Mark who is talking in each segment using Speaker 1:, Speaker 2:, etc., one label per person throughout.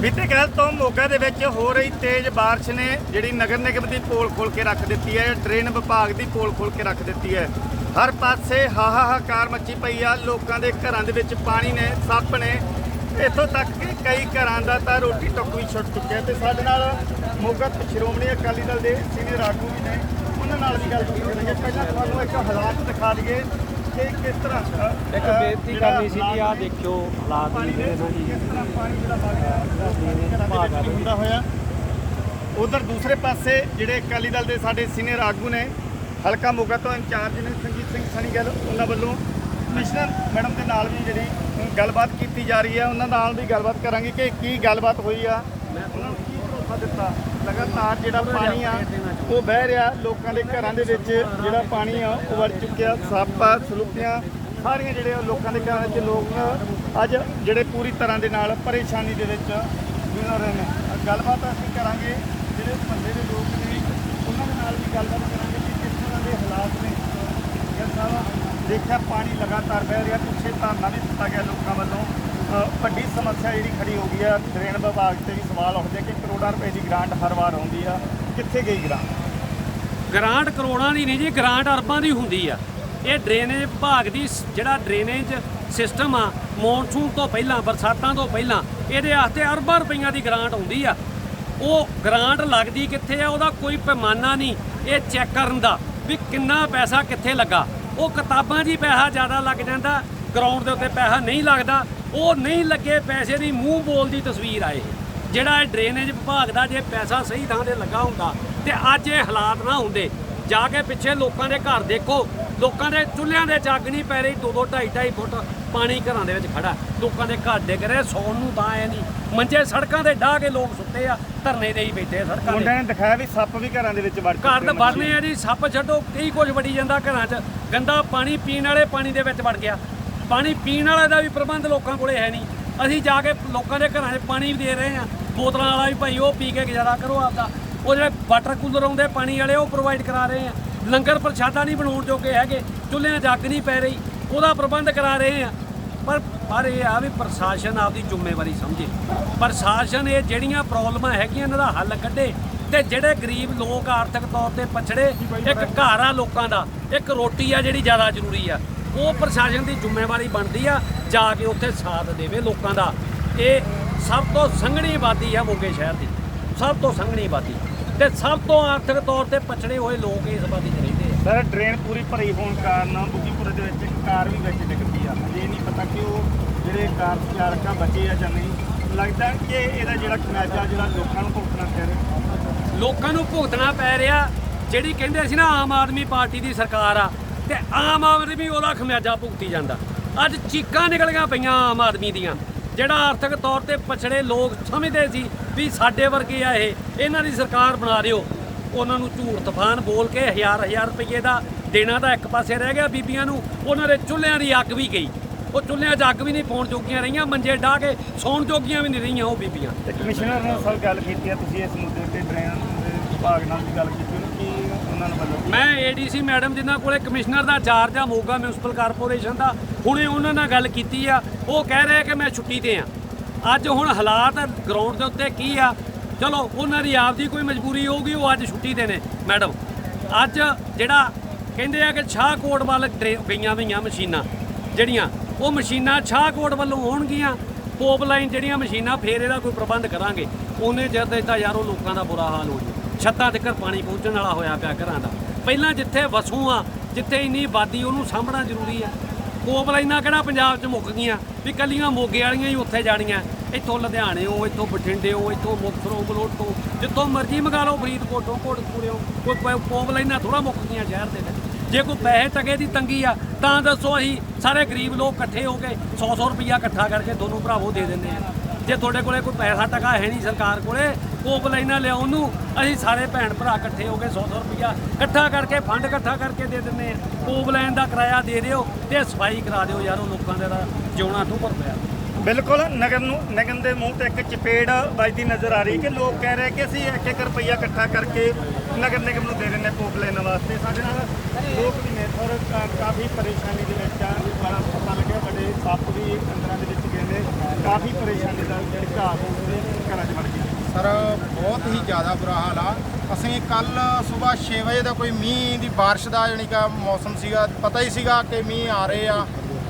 Speaker 1: ਬੀਤੇ ਕੱਲ ਤੋਂ ਮੋਗਾ ਦੇ ਵਿੱਚ ਹੋ ਰਹੀ ਤੇਜ਼ ਬਾਰਿਸ਼ ਨੇ ਜਿਹੜੀ ਨਗਰ ਨਿਗਮ ਦੀ ਪੋਲ ਖੋਲ ਕੇ ਰੱਖ ਦਿੱਤੀ ਹੈ, ਡਰੇਨ ਵਿਭਾਗ ਦੀ ਪੋਲ ਖੋਲ ਕੇ ਰੱਖ ਦਿੱਤੀ ਹੈ। ਹਰ ਪਾਸੇ ਹਾਹਾਕਾਰ ਮੱਚੀ ਪਈ ਆ, ਲੋਕਾਂ ਦੇ ਘਰਾਂ ਦੇ ਵਿੱਚ ਪਾਣੀ ਨੇ, ਸੱਪ ਨੇ। ਇੱਥੋਂ ਤੱਕ ਕਿ ਕਈ ਘਰਾਂ ਦਾ ਤਾਂ ਰੋਟੀ ਟੁੱਕ ਵੀ ਛੁੱਟ ਚੁੱਕਿਆ ਤੇ ਸਾਡੇ ਨਾਲ ਮੋਗਾ ਸ਼੍ਰੋਮਣੀ ਅਕਾਲੀ ਦਲ ਦੇ ਸੀਨੀਅਰ ਆਗੂ ਵੀ ਨੇ, ਉਹਨਾਂ ਨਾਲ ਵੀ ਗੱਲ ਕਰਾਂਗੇ ਪਹਿਲਾਂ ਤੁਹਾਨੂੰ ਇੱਕ ਹਾਲਾਤ ਦਿਖਾ ਦਈਏ। ਕਿ ਕਿਸ ਤਰ੍ਹਾਂ
Speaker 2: ਇੱਕ ਬੇਨਤੀ
Speaker 1: ਜਿਹੜਾ
Speaker 2: ਕਰਨੀ ਸੀ
Speaker 1: ਹਾਲਾਤ ਨੇ,
Speaker 2: ਦੇਖਿਓ ਹਾਲਾਤ
Speaker 1: ਪਾਣੀ
Speaker 2: ਨੇ
Speaker 1: ਦੇ
Speaker 2: ਨਾ ਜੀ
Speaker 1: ਕਿਸ ਤਰ੍ਹਾਂ ਪਾਣੀ ਜਿਹੜਾ ਵਗ ਰਿਹਾ। ਹੁੰਦਾ ਹੋਇਆ ਉਧਰ ਦੂਸਰੇ ਪਾਸੇ ਜਿਹੜੇ ਅਕਾਲੀ ਦਲ ਦੇ ਸਾਡੇ ਸੀਨੀਅਰ ਆਗੂ ਨੇ ਹਲਕਾ ਮੋਗਾ ਤੋਂ ਇੰਚਾਰਜ ਨੇ ਸੰਜੀਤ ਸਿੰਘ ਸਣੀ ਗੱਲ ਉਹਨਾਂ ਵੱਲੋਂ ਕਮਿਸ਼ਨਰ ਮੈਡਮ ਦੇ ਨਾਲ ਵੀ ਜਿਹੜੀ ਗੱਲਬਾਤ ਕੀਤੀ ਜਾ ਰਹੀ ਹੈ ਉਹਨਾਂ ਨਾਲ ਵੀ ਗੱਲਬਾਤ ਕਰਾਂਗੇ ਕਿ ਕੀ ਗੱਲਬਾਤ ਹੋਈ ਆ ਉਹਨਾਂ ਨੂੰ ਕੀ ਭਰੋਸਾ ਦਿੱਤਾ? ਲਗਾਤਾਰ ਜਿਹੜਾ ਪਾਣੀ ਆ, ਉਹ ਵਹਿ ਰਿਹਾ। ਲੋਕਾਂ ਦੇ ਘਰਾਂ ਦੇ ਵਿੱਚ ਜਿਹੜਾ ਪਾਣੀ ਆ, ਉਹ ਵੜ ਚੁੱਕਿਆ। ਸੱਪ ਆ ਸਲੂਪੀਆਂ ਸਾਰੀਆਂ ਜਿਹੜੇ ਲੋਕਾਂ ਦੇ ਘਰਾਂ 'ਚ ਲੋਕ ਅੱਜ ਜਿਹੜੇ ਪੂਰੀ ਤਰ੍ਹਾਂ ਦੇ ਨਾਲ ਪਰੇਸ਼ਾਨੀ ਦੇ ਵਿੱਚ ਜੂਝ ਰਹੇ ਨੇ। ਗੱਲਬਾਤ ਅਸੀਂ ਕਰਾਂਗੇ, ਜਿਹੜੇ ਮਹੱਲੇ ਦੇ ਲੋਕ ਨੇ, ਉਹਨਾਂ ਦੇ ਨਾਲ ਵੀ ਗੱਲਬਾਤ ਕਰਾਂਗੇ ਕਿ ਕਿਸ ਤਰ੍ਹਾਂ ਦੇ ਹਾਲਾਤ ਨੇ। ਯਾਰ ਸਾਹਿਬ, ਦੇਖਿਆ ਪਾਣੀ ਲਗਾਤਾਰ ਵਹਿ ਰਿਹਾ, ਪਿੱਛੇ ਧਰਨਾ ਵੀ ਦਿੱਤਾ ਗਿਆ ਲੋਕਾਂ ਵੱਲੋਂ। ਵੱਡੀ ਸਮੱਸਿਆ ਜਿਹੜੀ ਖੜੀ ਹੋ ਗਈ ਆ ਡਰੇਨ ਵਿਭਾਗ ਤੇ ਵੀ ਸਵਾਲ ਉੱਠਦੇ ਕਿ ਕਰੋੜਾਂ ਰੁਪਏ ਦੀ ਗ੍ਰਾਂਟ ਹਰ ਵਾਰ ਆਉਂਦੀ ਆ। ਕਿੱਥੇ ਗਈ ਗ੍ਰਾਂਟ
Speaker 2: ਗ੍ਰਾਂਟ ਕਰੋੜਾਂ ਦੀ ਨਹੀਂ ਜੀ ਗ੍ਰਾਂਟ ਅਰਬਾਂ ਦੀ ਹੁੰਦੀ ਆ। ਇਹ ਡਰੇਨੇਜ ਵਿਭਾਗ ਦੀ ਸ- ਜਿਹੜਾ ਡਰੇਨੇਜ ਸਿਸਟਮ ਆ, ਮੌਨਸੂਨ ਤੋਂ ਪਹਿਲਾਂ, ਬਰਸਾਤਾਂ ਤੋਂ ਪਹਿਲਾਂ, ਇਹਦੇ ਵਾਸਤੇ ਅਰਬਾਂ ਰੁਪਈਆਂ ਦੀ ਗ੍ਰਾਂਟ ਹੁੰਦੀ ਆ। ਉਹ ਗ੍ਰਾਂਟ ਲੱਗਦੀ ਕਿੱਥੇ ਆ, ਉਹਦਾ ਕੋਈ ਪੈਮਾਨਾ ਨਹੀਂ। ਇਹ ਚੈੱਕ ਕਰਨ ਦਾ ਵੀ ਕਿੰਨਾ ਪੈਸਾ ਕਿੱਥੇ ਲੱਗਾ। ਉਹ ਕਿਤਾਬਾਂ 'ਚ ਹੀ ਪੈਸਾ ਜ਼ਿਆਦਾ ਲੱਗ ਜਾਂਦਾ ਗਰਾਊਂਡ ਦੇ ਉੱਤੇ ਪੈਸਾ ਨਹੀਂ ਲੱਗਦਾ। ਉਹ ਨਹੀਂ ਲੱਗੇ ਪੈਸੇ ਦੀ ਮੂੰਹ ਬੋਲ ਦੀ ਤਸਵੀਰ ਆ ਇਹ। ਜਿਹੜਾ ਇਹ ਡਰੇਨੇਜ ਵਿਭਾਗ ਦਾ ਜੇ ਪੈਸਾ ਸਹੀ ਥਾਂ ਤੇ ਲੱਗਾ ਹੁੰਦਾ ਤੇ ਅੱਜ ਇਹ ਹਾਲਾਤ ਨਾ ਹੁੰਦੇ ਜਾ ਕੇ ਪਿੱਛੇ ਲੋਕਾਂ ਦੇ ਘਰ ਦੇਖੋ ਲੋਕਾਂ ਦੇ ਚੁੱਲ੍ਹਿਆਂ ਦੇ ਚੱਗ ਨਹੀਂ ਪੈ ਰਹੀ 2 2 2.5 2.5 ਫੁੱਟ ਪਾਣੀ ਘਰਾਂ ਦੇ ਵਿੱਚ ਖੜਾ ਲੋਕਾਂ ਦੇ ਘਰ ਡਿੱਗ ਰਹੇ ਸੌਣ ਨੂੰ ਤਾਂ ਐ ਨਹੀਂ। ਮੰਜੇ ਸੜਕਾਂ ਤੇ ਡਾਹ ਕੇ ਲੋਕ ਸੁੱਤੇ ਆ ਧਰਨੇ ਦੇ ਹੀ ਬੈਠੇ ਆ ਸੜਕਾਂ
Speaker 1: ਮੁੰਡਿਆਂ
Speaker 2: ਤੇ
Speaker 1: ਨੇ ਦਿਖਾਇਆ ਵੀ ਸੱਪ ਵੀ ਘਰਾਂ ਦੇ ਵਿੱਚ ਵੜ
Speaker 2: ਘਰ ਤਾਂ। ਵੜਨੇ ਆ ਜੀ ਸੱਪ ਛੱਡੋ ਕਈ ਕੁਝ ਵੜੀ ਜਾਂਦਾ ਘਰਾਂ 'ਚ। ਗੰਦਾ ਪਾਣੀ ਪੀਣ ਵਾਲੇ ਪਾਣੀ ਦੇ ਵਿੱਚ ਵੜ ਗਿਆ। ਪਾਣੀ ਪੀਣ ਵਾਲੇ ਦਾ ਵੀ ਪ੍ਰਬੰਧ ਲੋਕਾਂ ਕੋਲੇ ਹੈ ਨਹੀਂ। ਅਸੀਂ ਜਾ ਕੇ ਲੋਕਾਂ ਦੇ ਘਰਾਂ 'ਚ ਪਾਣੀ ਵੀ ਦੇ ਰਹੇ ਹਾਂ। ਬੋਤਲਾਂ ਵਾਲਾ ਵੀ ਭਾਈ ਉਹ ਪੀ ਕੇ ਗੁਜ਼ਾਰਾ ਕਰੋ ਆਪਦਾ। ਉਹ ਜਿਹੜੇ ਵਾਟਰ ਕੂਲਰ ਆਉਂਦੇ ਪਾਣੀ ਵਾਲੇ, ਉਹ ਪ੍ਰੋਵਾਈਡ ਕਰਾ ਰਹੇ ਆ ਲੰਗਰ ਪ੍ਰਸ਼ਾਦਾ ਨਹੀਂ ਬਣਾਉਣ ਜੋਗੇ ਹੈਗੇ, ਚੁੱਲ੍ਹਿਆਂ ਜੱਗ ਨਹੀਂ ਪੈ ਰਹੀ। ਉਹਦਾ ਪ੍ਰਬੰਧ ਕਰਾ ਰਹੇ ਆ ਪਰ ਪਰ ਇਹ ਆ ਵੀ ਪ੍ਰਸ਼ਾਸਨ ਆਪਦੀ ਜ਼ਿੰਮੇਵਾਰੀ ਸਮਝੇ। ਪ੍ਰਸ਼ਾਸਨ ਇਹ ਜਿਹੜੀਆਂ ਪ੍ਰੋਬਲਮਾਂ ਹੈਗੀਆਂ, ਇਹਨਾਂ ਦਾ ਹੱਲ ਕੱਢੇ ਤੇ ਜਿਹੜੇ ਗਰੀਬ ਲੋਕ ਆਰਥਿਕ ਤੌਰ ਤੇ ਪਛੜੇ, ਇੱਕ ਘਰ ਆ ਲੋਕਾਂ ਦਾ, ਇੱਕ ਰੋਟੀ ਆ ਜਿਹੜੀ ਜ਼ਿਆਦਾ ਜ਼ਰੂਰੀ ਆ। ਉਹ ਪ੍ਰਸ਼ਾਸਨ ਦੀ ਜ਼ਿੰਮੇਵਾਰੀ ਬਣਦੀ ਆ ਜਾ ਕੇ ਉੱਥੇ ਸਾਥ ਦੇਵੇ ਲੋਕਾਂ ਦਾ। ਇਹ ਸਭ ਤੋਂ ਸੰਘਣੀ ਆਬਾਦੀ ਆ ਮੋਗੇ ਸ਼ਹਿਰ ਦੀ। ਸਭ ਤੋਂ ਸੰਘਣੀ ਆਬਾਦੀ। ਤੇ ਸਭ ਤੋਂ ਆਰਥਿਕ ਤੌਰ ਤੇ ਪਛੜੇ ਹੋਏ ਲੋਕ ਇਸ ਆਬਾਦੀ 'ਚ ਰਹਿੰਦੇ ਆ।
Speaker 1: ਸਰ ਡਰੇਨ ਪੂਰੀ ਭਰੀ ਹੋਣ ਕਾਰਨ ਬੁੱਗੀਪੁਰ ਦੇ ਵਿੱਚ ਇੱਕ ਕਾਰ ਵੀ ਵਿੱਚ ਡਿੱਗ ਪਈ ਆ। ਹਜੇ ਇਹ ਨਹੀਂ ਪਤਾ ਕਿ ਉਹ ਜਿਹੜੇ ਕਾਰ ਚਾਲਕਾਂ ਬਚੇ ਆ ਜਾਂ ਨਹੀਂ। ਲੱਗਦਾ ਕਿ ਇਹਦਾ ਜਿਹੜਾ ਖਮਿਆਜਾ ਜਿਹੜਾ ਲੋਕਾਂ ਨੂੰ ਭੁਗਤਣਾ ਪੈ ਰਿਹਾ।
Speaker 2: ਲੋਕਾਂ ਨੂੰ ਭੁਗਤਣਾ ਪੈ ਰਿਹਾ। ਜਿਹੜੀ ਕਹਿੰਦੇ ਸੀ ਨਾ ਆਮ ਆਦਮੀ ਪਾਰਟੀ ਦੀ ਸਰਕਾਰ ਆ ਤੇ ਆਮ ਆਦਮੀ ਉਹਦਾ ਖਮਿਆਜਾ ਭੁਗਤੀ ਜਾਂਦਾ। ਅੱਜ ਚੀਕਾਂ ਨਿਕਲੀਆਂ ਪਈਆਂ ਆਮ ਆਦਮੀ ਦੀਆਂ। ਜਿਹੜਾ ਆਰਥਿਕ ਤੌਰ ਤੇ ਪਛੜੇ ਲੋਕ ਸਮਝਦੇ ਸੀ ਵੀ ਸਾਡੇ ਵਰਗੇ ਆ ਇਹ, ਇਹਨਾਂ ਦੀ ਸਰਕਾਰ ਬਣਾ ਦਿਓ। ਉਹਨਾਂ ਨੂੰ ਝੂਠ ਤੂਫਾਨ ਬੋਲ ਕੇ ਹਜ਼ਾਰ ਹਜ਼ਾਰ ਰੁਪਏ ਦਾ ਦੇਣਾ ਤਾਂ ਇੱਕ ਪਾਸੇ ਰਹਿ ਗਿਆ ਬੀਬੀਆਂ ਨੂੰ, ਉਹਨਾਂ ਦੇ ਚੁੱਲ੍ਹਿਆਂ ਦੀ ਅੱਗ ਵੀ ਗਈ। ਉਹ ਚੁੱਲ੍ਹਿਆਂ 'ਚ ਅੱਗ ਵੀ ਨਹੀਂ ਪਾਉਣ ਜੋਗੀਆਂ ਰਹੀਆਂ, ਮੰਜੇ ਢਾਹ ਕੇ ਸੌਣ ਜੋਗੀਆਂ ਵੀ ਨਹੀਂ ਰਹੀਆਂ ਉਹ ਬੀਬੀਆਂ।
Speaker 1: ਤੇ ਕਮਿਸ਼ਨਰ ਨਾਲ ਸਰ ਗੱਲ ਕੀਤੀ ਆ ਤੁਸੀਂ ਇਸ ਮੁੱਦੇ ਤੇ ਡਰੇਨ ਵਿਭਾਗ ਨਾਲ ਵੀ ਗੱਲ ਕੀਤੀ ਉਹਨੂੰ, ਕੀ ਉਹਨਾਂ ਨੂੰ ਵੱਲੋਂ
Speaker 2: ਮੈਂ ਏਡੀਸੀ ਮੈਡਮ ਜਿਨ੍ਹਾਂ ਕੋਲੇ ਕਮਿਸ਼ਨਰ ਦਾ ਚਾਰਜ ਆ, ਮੋਗਾ ਮਿਊਨਿਸਪਲ ਕਾਰਪੋਰੇਸ਼ਨ ਦਾ, ਹੁਣੇ ਉਹਨਾਂ ਨਾਲ ਗੱਲ ਕੀਤੀ ਆ। ਉਹ ਕਹਿ ਰਹੇ ਕਿ ਮੈਂ ਛੁੱਟੀ ਤੇ ਆ। ਅੱਜ ਹੁਣ ਹਾਲਾਤ ਗਰਾਊਂਡ ਦੇ ਉੱਤੇ ਕੀ ਆ? ਚਲੋ, ਉਹਨਾਂ ਦੀ ਆਪਦੀ ਕੋਈ ਮਜਬੂਰੀ ਹੋਊਗੀ, ਉਹ ਅੱਜ ਛੁੱਟੀ ਤੇ ਨੇ, ਮੈਡਮ। ਅੱਜ ਜਿਹੜਾ ਕਹਿੰਦੇ ਆ ਕਿ ਸ਼ਾਹਕੋਟ ਵੱਲ ਟਰੇ- ਗਈਆਂ ਹੋਈਆਂ ਮਸ਼ੀਨਾਂ, ਜਿਹੜੀਆਂ, ਉਹ ਮਸ਼ੀਨਾਂ ਸ਼ਾਹਕੋਟ ਵੱਲੋਂ ਹੋਣਗੀਆਂ ਪੋਪ ਲਾਈਨ ਜਿਹੜੀਆਂ ਮਸ਼ੀਨਾਂ ਫੇਰ ਇਹਦਾ ਕੋਈ ਪ੍ਰਬੰਧ ਕਰਾਂਗੇ। ਉਹਨੇ ਜਦ ਯਾਰ, ਉਹ ਲੋਕਾਂ ਦਾ ਬੁਰਾ ਹਾਲ ਹੋ ਜੂ ਛੱਤਾਂ ਤੱਕ ਪਾਣੀ ਪਹੁੰਚਣ ਵਾਲਾ ਹੋਇਆ ਪਿਆ ਘਰਾਂ ਦਾ। ਪਹਿਲਾਂ ਜਿੱਥੇ ਵਸੂ ਆ, ਜਿੱਥੇ ਇੰਨੀ ਆਬਾਦੀ, ਉਹਨੂੰ ਸਾਂਭਣਾ ਜ਼ਰੂਰੀ ਆ। ਪੋਪ ਲਾਈਨਾਂ ਕਿਹੜਾ ਪੰਜਾਬ 'ਚ ਮੁੱਕ ਗਈਆਂ ਵੀ ਕੱਲੀਆਂ ਮੋਗੇ ਵਾਲੀਆਂ ਹੀ ਉੱਥੇ ਜਾਣੀਆਂ। ਇੱਥੋਂ ਲੁਧਿਆਣੇ ਹੋ, ਇੱਥੋਂ ਬਠਿੰਡੇ ਹੋ, ਇੱਥੋਂ ਮੁਕਤਸਰੋਂ, ਬਲੋਟੋਂ, ਜਿੱਥੋਂ ਮਰਜ਼ੀ ਮੰਗਾ ਲਓ, ਫਰੀਦਕੋਟੋਂ ਕੋਟਪੂਰਿਓਂ ਕੋਈ ਪ- ਪੋਪ ਲਾਈਨਾਂ ਥੋੜਾ ਮੁੱਕ ਗਈਆਂ ਸ਼ਹਿਰ ਦੇ ਵਿੱਚ। ਜੇ ਕੋਈ ਪੈਸੇ ਟਕੇ ਦੀ ਤੰਗੀ ਆ, ਤਾਂ ਦੱਸੋ ਅਸੀਂ ਸਾਰੇ ਗਰੀਬ ਲੋਕ ਇਕੱਠੇ ਹੋ ਕੇ 100-100 ਰੁਪਈਆ ਇਕੱਠਾ ਕਰਕੇ ਦੋਨੋਂ ਭਰਾਵੋ ਦੇ ਦਿੰਦੇ ਆ। ਜੇ ਤੁਹਾਡੇ ਕੋਲੇ ਕੋਈ ਪੈਸਾ ਟਕਾ ਹੈ ਨਹੀਂ ਸਰਕਾਰ ਕੋਲੇ ਕੋਪ ਲਾਈਨਾਂ ਲਿਆਉਣ ਨੂੰ ਅਸੀਂ ਸਾਰੇ ਭੈਣ ਭਰਾ ਇਕੱਠੇ ਹੋ ਕੇ 100-100 ਰੁਪਈਆ। ਇਕੱਠਾ ਕਰਕੇ, ਫੰਡ ਇਕੱਠਾ ਕਰਕੇ ਦੇ ਦਿੰਦੇ ਆ ਕੋਪ ਲਾਈਨ ਦਾ ਕਿਰਾਇਆ ਦੇ ਦਿਓ ਤੇ ਸਫ਼ਾਈ ਕਰਾ ਦਿਓ ਯਾਰ, ਉਹ ਲੋਕਾਂ ਦੇ ਦਾ ਜਿਉਣਾ ਭਰ ਪਿਆ।
Speaker 1: ਬਿਲਕੁਲ, ਨਗਰ ਨੂੰ ਨਿਗਮ ਦੇ ਮੂੰਹ ਤੇ ਇੱਕ ਚਪੇੜ ਵੱਜਦੀ ਨਜ਼ਰ ਆ ਰਹੀ ਕਿ ਲੋਕ ਕਹਿ ਰਹੇ ਕਿ ਅਸੀਂ 1-1 ਰੁਪਈਆ ਇਕੱਠਾ ਕਰਕੇ ਨਗਰ ਨਿਗਮ ਨੂੰ ਦੇ ਦਿੰਦੇ ਪੋਪ ਲੈਣ ਵਾਸਤੇ। ਸਾਡੇ ਨਾਲ ਲੋਕ ਵੀ ਨੇ, ਔਰ ਕਾਫੀ ਪਰੇਸ਼ਾਨੀ ਦੇ ਵਿੱਚ ਆ। ਬੜਾ ਪਤਾ ਲੱਗਿਆ ਬੜੇ ਸੱਪ ਵੀ ਅੰਦਰਾਂ ਦੇ ਵਿੱਚ ਗਏ ਨੇ। ਕਾਫੀ ਪਰੇਸ਼ਾਨੀ ਦਾ ਜਿਹੜੀ ਘਾਟ ਉਹਦੇ ਘਰਾਂ 'ਚ ਵੜ ਗਈ
Speaker 3: ਸਰ ਬਹੁਤ ਹੀ ਜ਼ਿਆਦਾ ਬੁਰਾ ਹਾਲ ਆ। ਅਸੀਂ ਕੱਲ ਸਵੇਰ 6 ਵਜੇ ਦਾ ਕੋਈ ਮੀਂਹ ਦੀ ਬਾਰਿਸ਼ ਦਾ ਜਾਣੀ ਕਿ ਮੌਸਮ ਸੀਗਾ ਪਤਾ ਹੀ ਸੀਗਾ ਕਿ ਮੀਂਹ ਆ ਰਹੇ ਆ।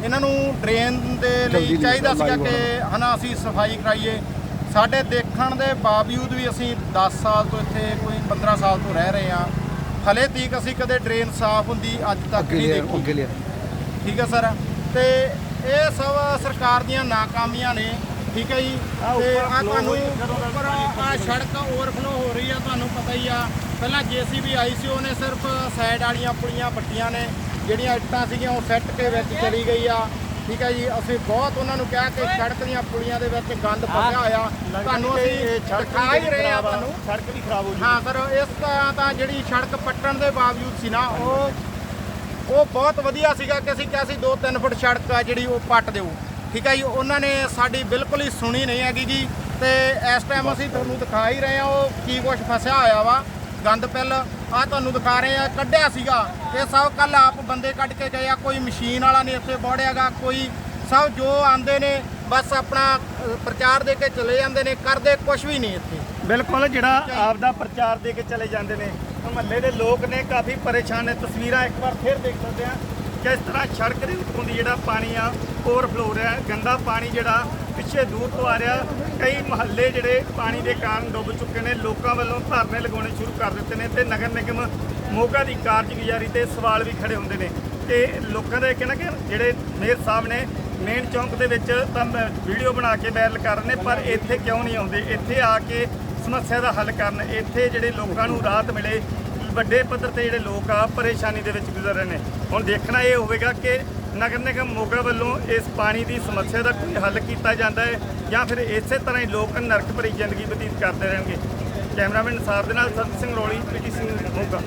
Speaker 3: ਇਹਨਾਂ ਨੂੰ ਡਰੇਨ ਦੇ ਲਈ ਚਾਹੀਦਾ ਸੀਗਾ ਕਿ ਹਨਾ ਅਸੀਂ ਸਫ਼ਾਈ ਕਰਾਈਏ। ਸਾਡੇ ਦੇਖਣ ਦੇ ਬਾਵਜੂਦ ਵੀ ਅਸੀਂ 10 ਸਾਲ ਤੋਂ ਇੱਥੇ ਕੋਈ 15 ਸਾਲ ਤੋਂ ਰਹਿ ਰਹੇ ਆ। ਹਲੇ ਤੀਕ ਅਸੀਂ ਕਦੇ ਡਰੇਨ ਸਾਫ਼ ਹੁੰਦੀ ਅੱਜ ਤੱਕ ਨਹੀਂ ਦੇਖੀ। ਠੀਕ ਹੈ ਸਰ। ਤੇ ਇਹ ਸਭ ਸਰਕਾਰ ਦੀਆਂ ਨਾਕਾਮੀਆਂ ਨੇ। ਠੀਕ ਹੈ ਜੀ? ਤੇ ਆ ਤੁਹਾਨੂੰ ਉੱਪਰ ਆ ਸੜਕ ਓਵਰਫਲੋ ਹੋ ਰਹੀ ਆ ਤੁਹਾਨੂੰ ਪਤਾ ਹੀ ਆ। ਪਹਿਲਾਂ ਜੀਸੀਬੀ ਆਈ ਸੀ ਉਹਨੇ ਸਿਰਫ ਸਾਈਡ ਵਾਲੀਆਂ ਪੁਲੀਆਂ ਪੱਟੀਆਂ ਨੇ ਜਿਹੜੀਆਂ ਇੱਟਾਂ ਸੀਗੀਆਂ ਉਹ ਸੈੱਟ ਕੇ ਵਿੱਚ ਚਲੀ ਗਈ ਆ। ਠੀਕ ਹੈ ਜੀ ਅਸੀਂ ਬਹੁਤ ਉਹਨਾਂ ਨੂੰ ਕਿਹਾ ਕਿ ਸੜਕ ਦੀਆਂ ਪੁਲੀਆਂ ਦੇ ਵਿੱਚ ਗੰਦ ਫਸਿਆ ਹੋਇਆ। ਤੁਹਾਨੂੰ ਅਸੀਂ ਦਿਖਾ ਹੀ ਰਹੇ ਆ ਤੁਹਾਨੂੰ।
Speaker 1: ਸੜਕ ਵੀ ਖਰਾਬ ਹੋ ਜੂਗੀ
Speaker 3: ਹਾਂ ਸਰ ਇਸ ਤਰ੍ਹਾਂ ਤਾਂ ਜਿਹੜੀ ਸੜਕ ਪੱਟਣ ਦੇ ਬਾਵਜੂਦ ਸੀ ਨਾ ਉਹ ਉਹ ਬਹੁਤ ਵਧੀਆ ਸੀਗਾ ਕਿ ਅਸੀਂ ਕਿਹਾ ਸੀ 2-3 ਫੁੱਟ ਸੜਕ ਆ ਜਿਹੜੀ ਉਹ ਪੱਟ ਦਿਓ ਠੀਕ ਹੈ ਜੀ ਉਹਨਾਂ ਨੇ ਸਾਡੀ ਬਿਲਕੁਲ ਹੀ ਸੁਣੀ ਨਹੀਂ ਹੈਗੀ ਜੀ। ਤੇ ਇਸ ਟਾਈਮ ਅਸੀਂ ਤੁਹਾਨੂੰ ਦਿਖਾ ਹੀ ਰਹੇ ਆ ਉਹ ਕੀ ਕੁਛ ਫਸਿਆ ਹੋਇਆ ਵਾ। ਗੰਦ ਪਿੱਲ ਆ ਤੁਹਾਨੂੰ ਦਿਖਾ ਰਹੇ ਆ ਕੱਢਿਆ ਸੀਗਾ। ਇਹ ਸਭ ਕੱਲ ਆਪ ਬੰਦੇ ਕੱਢ ਕੇ ਗਏ ਆ ਕੋਈ ਮਸ਼ੀਨ ਵਾਲਾ ਨਹੀਂ ਇੱਥੇ ਬੋੜਿਆਗਾ ਕੋਈ ਸਭ ਜੋ ਆਂਦੇ ਨੇ ਬਸ ਆਪਣਾ ਪ੍ਰਚਾਰ ਦੇ ਕੇ ਚਲੇ ਜਾਂਦੇ ਨੇ ਕਰਦੇ ਕੁਝ ਵੀ ਨਹੀਂ ਇੱਥੇ।
Speaker 1: ਬਿਲਕੁਲ ਜਿਹੜਾ ਆਪਦਾ ਪ੍ਰਚਾਰ ਦੇ ਕੇ ਚਲੇ ਜਾਂਦੇ ਨੇ। ਮਹੱਲੇ ਦੇ ਲੋਕ ਨੇ ਕਾਫੀ ਪਰੇਸ਼ਾਨ ਨੇ। ਤਸਵੀਰਾਂ ਇੱਕ ਵਾਰ ਫਿਰ ਦੇਖ ਸਕਦੇ ਆ ਕਿਸ ਤਰ੍ਹਾਂ ਸੜਕ ਦੇ ਉੱਤੋਂ ਦੀ ਜਿਹੜਾ ਪਾਣੀ ਆ ਓਵਰਫਲੋ ਰਿਹਾ ਗੰਦਾ ਪਾਣੀ ਜਿਹੜਾ ਪਿੱਛੇ ਦੂਰ ਤੋਂ ਆ ਰਿਹਾ, ਕਈ ਮਹੱਲੇ ਜਿਹੜੇ ਪਾਣੀ ਦੇ ਕਾਰਨ ਡੁੱਬ ਚੁੱਕੇ ਨੇ, ਲੋਕਾਂ ਵੱਲੋਂ ਧਰਨੇ ਲਗਾਉਣੇ ਸ਼ੁਰੂ ਕਰ ਦਿੱਤੇ ਨੇ ਤੇ ਨਗਰ ਨਿਗਮ ਮੋਗਾ ਦੀ ਕਾਰਜਗੁਜ਼ਾਰੀ ਤੇ ਸਵਾਲ ਵੀ ਖੜੇ ਹੁੰਦੇ ਨੇ। ਤੇ ਲੋਕਾਂ ਦਾ ਇਹ ਕਹਿਣਾ ਕਿ ਜਿਹੜੇ ਮੇਅਰ ਸਾਹਿਬ ਨੇ, ਮੇਨ ਚੌਂਕ ਦੇ ਵਿੱਚ ਤਾਂ ਵੀਡੀਓ ਬਣਾ ਕੇ ਵਾਇਰਲ ਕਰ ਰਹੇ ਨੇ, ਪਰ ਇੱਥੇ ਕਿਉਂ ਨਹੀਂ ਆਉਂਦੇ? ਇੱਥੇ ਆ ਕੇ ਸਮੱਸਿਆ ਦਾ ਹੱਲ ਕਰਨ, ਇੱਥੇ ਜਿਹੜੇ ਲੋਕਾਂ ਨੂੰ ਰਾਹਤ ਮਿਲੇ ਵੱਡੇ ਪੱਧਰ ਤੇ ਜਿਹੜੇ ਲੋਕ ਆ, ਪਰੇਸ਼ਾਨੀ ਦੇ ਵਿੱਚ ਗੁਜ਼ਰ ਰਹੇ ਨੇ। ਹੁਣ ਦੇਖਣਾ ਇਹ ਹੋਵੇਗਾ ਕਿ ਨਗਰ ਨਿਗਮ ਮੋਗਾ ਵੱਲੋਂ ਇਸ ਪਾਣੀ ਦੀ ਸਮੱਸਿਆ ਦਾ ਕੋਈ ਹੱਲ ਕੀਤਾ ਜਾਂਦਾ ਹੈ ਜਾਂ ਫਿਰ ਇਸੇ ਤਰ੍ਹਾਂ ਹੀ ਲੋਕ ਨਰਕ ਭਰੀ ਜ਼ਿੰਦਗੀ ਬਤੀਤ ਕਰਦੇ ਰਹਿਣਗੇ। ਕੈਮਰਾਮੈਨ ਸਾਹਿਬ ਦੇ ਨਾਲ ਸਤ ਸਿੰਘ ਰੋਲੀ ਪੀਟੀ ਸਿੰਘ ਮੋਗਾ।